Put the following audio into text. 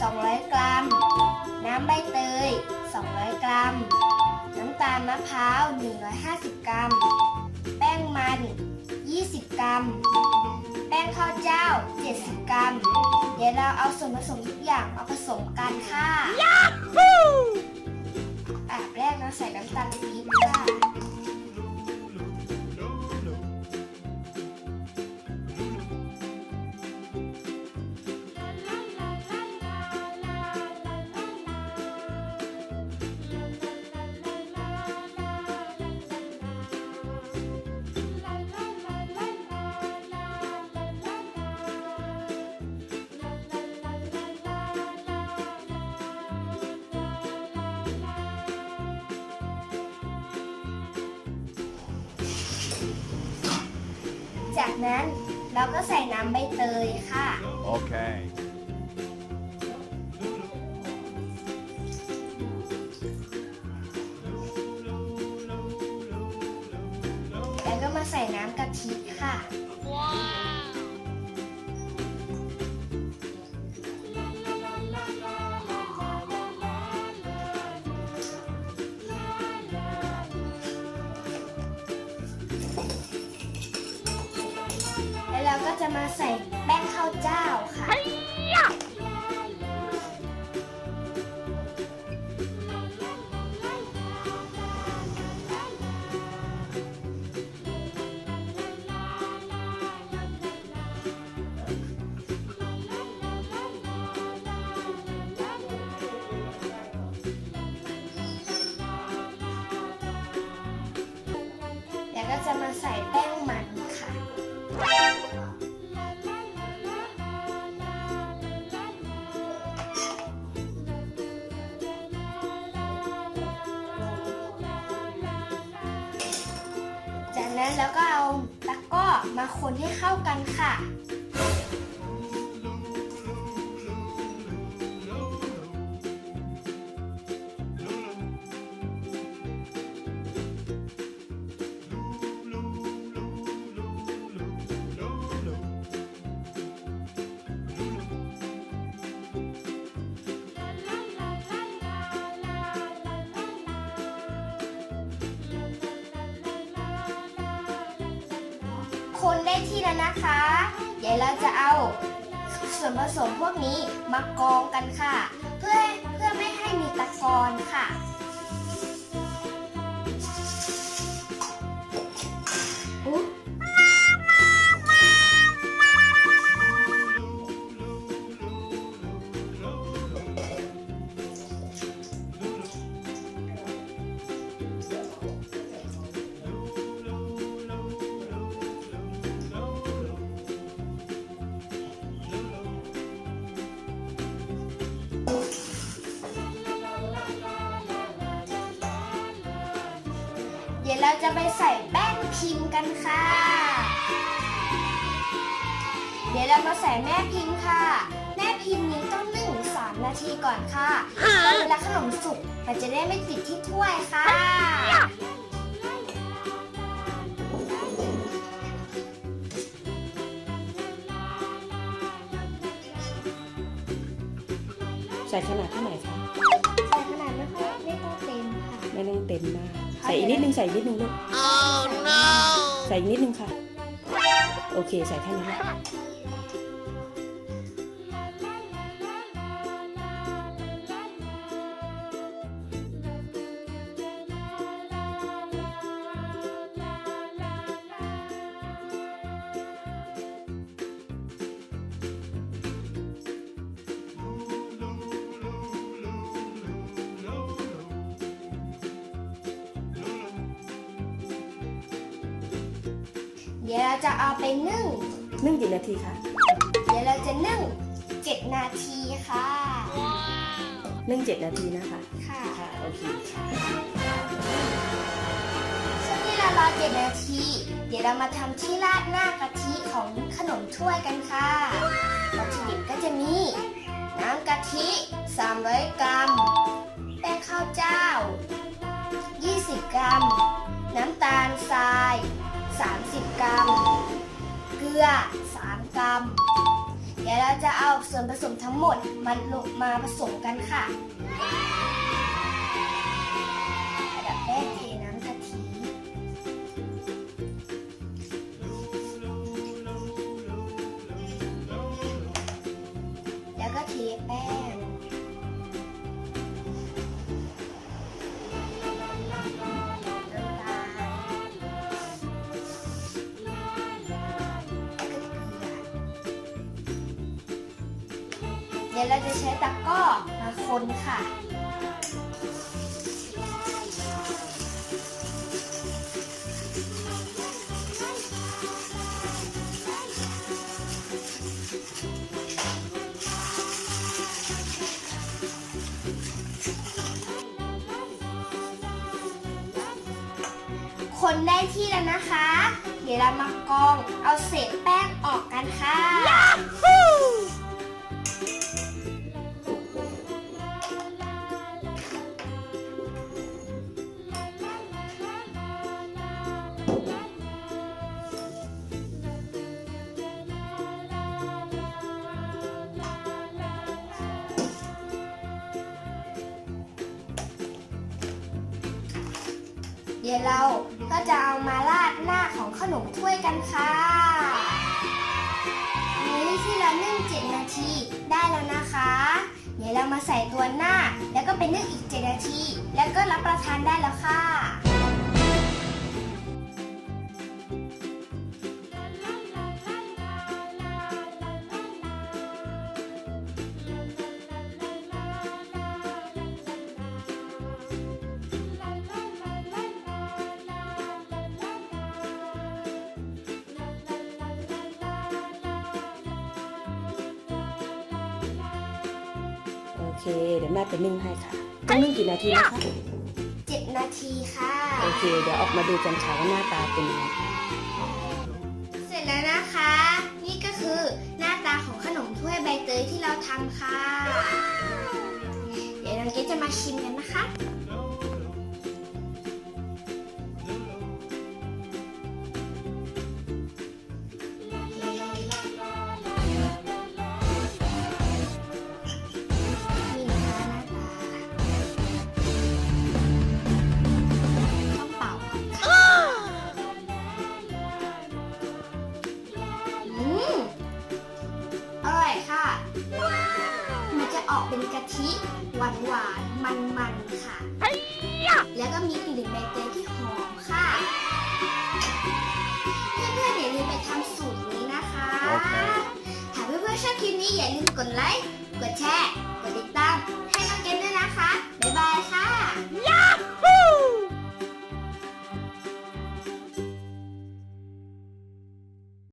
200 กรัม น้ำใบเตย 200 กรัม น้ำตาลมะพร้าว 150 กรัม แป้งมัน 20 กรัม แป้งข้าวเจ้า 70 กรัม เดี๋ยวเราเอาส่วนผสมทุกอย่างมาผสมกันค่ะ จากนั้นเราก็ใส่น้ำใบเตยค่ะ Okay. แล้วก็มาใส่น้ำกะทิค่ะแล้วเราก็ มาใส่แป้งข้าวเจ้าค่ะแล้วก็จะมาใส่แป้ง นั้นแล้วก็เอาตะกร้อมาคนให้เข้ากันค่ะ ที่แล้วนะคะ เดี๋ยวเราจะเอาส่วนผสมพวกนี้มากองกันค่ะ เพื่อเพื่อไม่ให้มีตะกอนค่ะ เราจะไปใส่แป้งพิมพ์กันค่ะ เดี๋ยวเรามาใส่แม่พิมพ์ค่ะ แม่พิมพ์นี้ต้องนึ่งสามนาทีก่อนค่ะแล้วเวลาขนมสุกมันจะได้ไม่ติดที่ถ้วยค่ะใส่ขนาดเท่าไหร่ ใส่อีกนิดนึงใส่อีกนิดนึงลูกใส่อีกนิดนึงค่ะ โอเคใส่แค่นั้ เดี๋ยวเราจะเอาไปนึ่ง นึ่งกี่นาทีคะเดี๋ยวเราจะนึ่ง 7 นาทีค่ะ นึ่งเจ็ดนาทีนะคะ ค่ะค่ะ โอเคค่ะช่วงที่เรารอ7นาที เดี๋ยวเรามาทำที่ราดหน้ากะทิของขนมถ้วยกันค่ะวัตถุดิบก็จะมี ลือ 3 กรัม เดี๋ยวเราจะเอาส่วนผสมทั้งหมดมาลงมาผสมกันค่ะ ดี๋ยวเราจะใช้ตะกร้อมาคนค่ะ คนได้ที่แล้วนะคะ เดี๋ยวเรามากองเอาเศษแป้งออกกันค่ะ เดี๋ยวเราก็จะเอามาราดหน้าของขนมถ้วยกันค่ะนี่ที่เรานึ่ง7นาทีได้แล้วนะคะ เดี๋ยวเรามาใส่ตัวหน้า แล้วก็ไปนึ่งอีก7นาที แล้วก็รับประทานได้แล้วค่ะ เคเดี๋ยวแม่ไปนึ่งให้ค่ะต้องนึ่งกี่นาทีนะคะ7นาทีค่ะ โอเค เดี๋ยวออกมาดูกันค่ะว่าหน้าตาเป็นยังไงเสร็จแล้วนะคะ นี่ก็คือหน้าตาของขนมถ้วยใบเตยที่เราทำค่ะ เดี๋ยวน้องเกดจะมาชิมกันนะคะ ออกเป็นกะทิหวานหวานมันมันๆค่ะ แล้วก็มีกลิ่นใบเตยที่หอมค่ะ เพื่อนๆอย่าลืมไปทำสูตรนี้นะคะโอเคถ้าเพื่อนๆชอบคลิปนี้อย่าลืมกดไลค์ กดแชร์